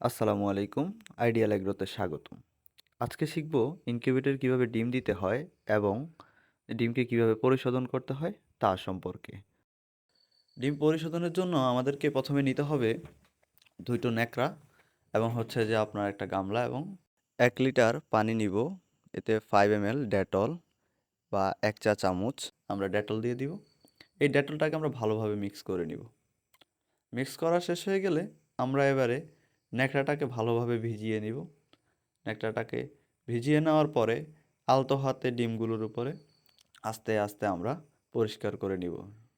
আসসালামু আলাইকুম, আইডিয়াল এগ্রোতে স্বাগতম। আজকে শিখব ইনকিউবেটর কীভাবে ডিম দিতে হয় এবং ডিমকে কীভাবে পরিশোধন করতে হয় তা সম্পর্কে। ডিম পরিশোধনের জন্য আমাদেরকে প্রথমে নিতে হবে দুইটো ন্যাকড়া এবং হচ্ছে যে আপনার একটা গামলা এবং এক লিটার পানি নিব। এতে ফাইভ এম এল ডেটল বা এক চা চামচ আমরা ডেটল দিয়ে দিব। এই ডেটলটাকে আমরা ভালোভাবে মিক্স করে নিব। মিক্স করা শেষ হয়ে গেলে আমরা এবারে ন্যাকড়াটাকে ভালোভাবে ভিজিয়ে নিব। ন্যাকড়াটাকে ভিজিয়ে নেওয়ার পরে আলতো হাতে ডিমগুলোর উপরে আস্তে আস্তে আমরা পরিষ্কার করে নিব।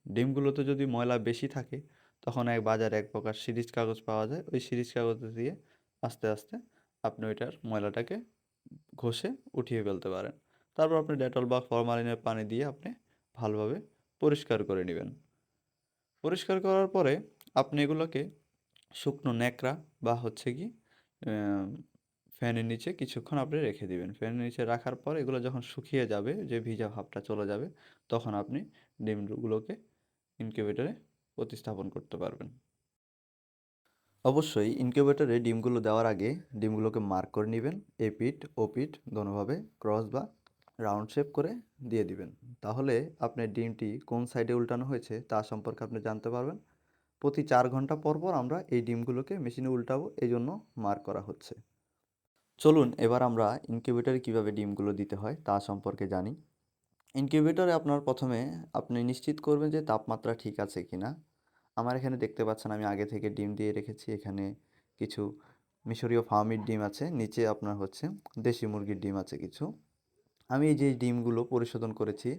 ডিমগুলোতে যদি ময়লা বেশি থাকে, তখন এক বাজারে এক প্রকার সিরিজ কাগজ পাওয়া যায়। ওই সিরিজ কাগজ দিয়ে আস্তে আস্তে আপনি ওইটার ময়লাটাকে ঘষে উঠিয়ে ফেলতে পারেন। তারপর আপনি ডেটল বা ফরমালিনের পানি দিয়ে আপনি ভালোভাবে পরিষ্কার করে নেবেন। পরিষ্কার করার পরে আপনি এগুলোকে শুকনো ন্যাকড়া বা হচ্ছে কি ফ্যানের নিচে কিছুক্ষণ আপনি রেখে দিবেন। ফ্যানের নিচে রাখার পর এগুলো যখন শুকিয়ে যাবে, যে ভিজা ভাবটা চলে যাবে, তখন আপনি ডিমগুলোকে ইনকিউবেটরে প্রতিস্থাপন করতে পারবেন। অবশ্যই ইনকিউবেটরে ডিমগুলো দেওয়ার আগে ডিমগুলোকে মার্ক করে নেবেন, এ পিট ও পিট দোনোভাবে ক্রস বা রাউন্ড শেপ করে দিয়ে দিবেন। তাহলে আপনার ডিমটি কোন সাইডে উল্টানো হয়েছে তা সম্পর্কে আপনি জানতে পারবেন। প্রতি চার ঘণ্টা পর পর আমরা এই ডিমগুলোকে মেশিনে উল্টাবো এই জন্য মার্ক করা হচ্ছে। চলুন এবার আমরা ইনকিউবেটরে কীভাবে ডিমগুলো দিতে হয় তা সম্পর্কে জানি। ইনকিউবেটরে আপনার প্রথমে আপনি নিশ্চিত করবেন যে তাপমাত্রা ঠিক আছে কি না আমার এখানে দেখতে পাচ্ছেন আমি আগে থেকে ডিম দিয়ে রেখেছি, এখানে কিছু মিশরীয় ফার্মির ডিম আছে, নিচে আপনার হচ্ছে দেশি মুরগির ডিম আছে কিছু। আমি যে ডিমগুলো পরিশোধন করেছি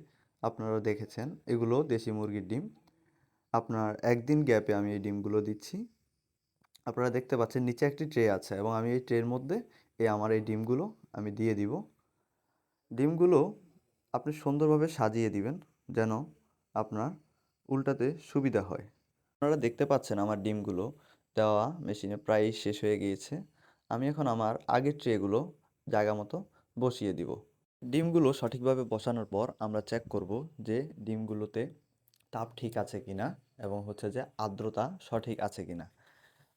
আপনারা দেখেছেন, এগুলো দেশি মুরগির ডিম। আপনার একদিন গ্যাপে আমি এই ডিমগুলো দিচ্ছি। আপনারা দেখতে পাচ্ছেন নিচে একটি ট্রে আছে এবং আমি এই ট্রের মধ্যে এই আমার এই ডিমগুলো আমি দিয়ে দিব। ডিমগুলো আপনি সুন্দরভাবে সাজিয়ে দিবেন যেন আপনার উল্টাতে সুবিধা হয়। আপনারা দেখতে পাচ্ছেন আমার ডিমগুলো দেওয়া মেশিনে প্রায় শেষ হয়ে গিয়েছে। আমি এখন আমার আগের ট্রেগুলো জায়গা মতো বসিয়ে দিব। ডিমগুলো সঠিকভাবে বসানোর পর আমরা চেক করব যে ডিমগুলোতে তাপ ঠিক আছে কি না এবং হচ্ছে যে আর্দ্রতা সঠিক আছে কি না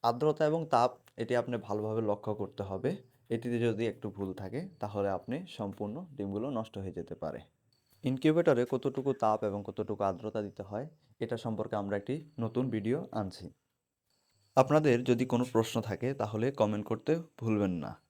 আর্দ্রতা এবং তাপ এটি আপনি ভালোভাবে লক্ষ্য করতে হবে। এটিতে যদি একটু ভুল থাকে, তাহলে আপনি সম্পূর্ণ ডিমগুলো নষ্ট হয়ে যেতে পারে। ইনকিউবেটরে কতটুকু তাপ এবং কতটুকু আর্দ্রতা দিতে হয়, এটা সম্পর্কে আমরা একটি নতুন ভিডিও আনছি। আপনাদের যদি কোনো প্রশ্ন থাকে, তাহলে কমেন্ট করতে ভুলবেন না।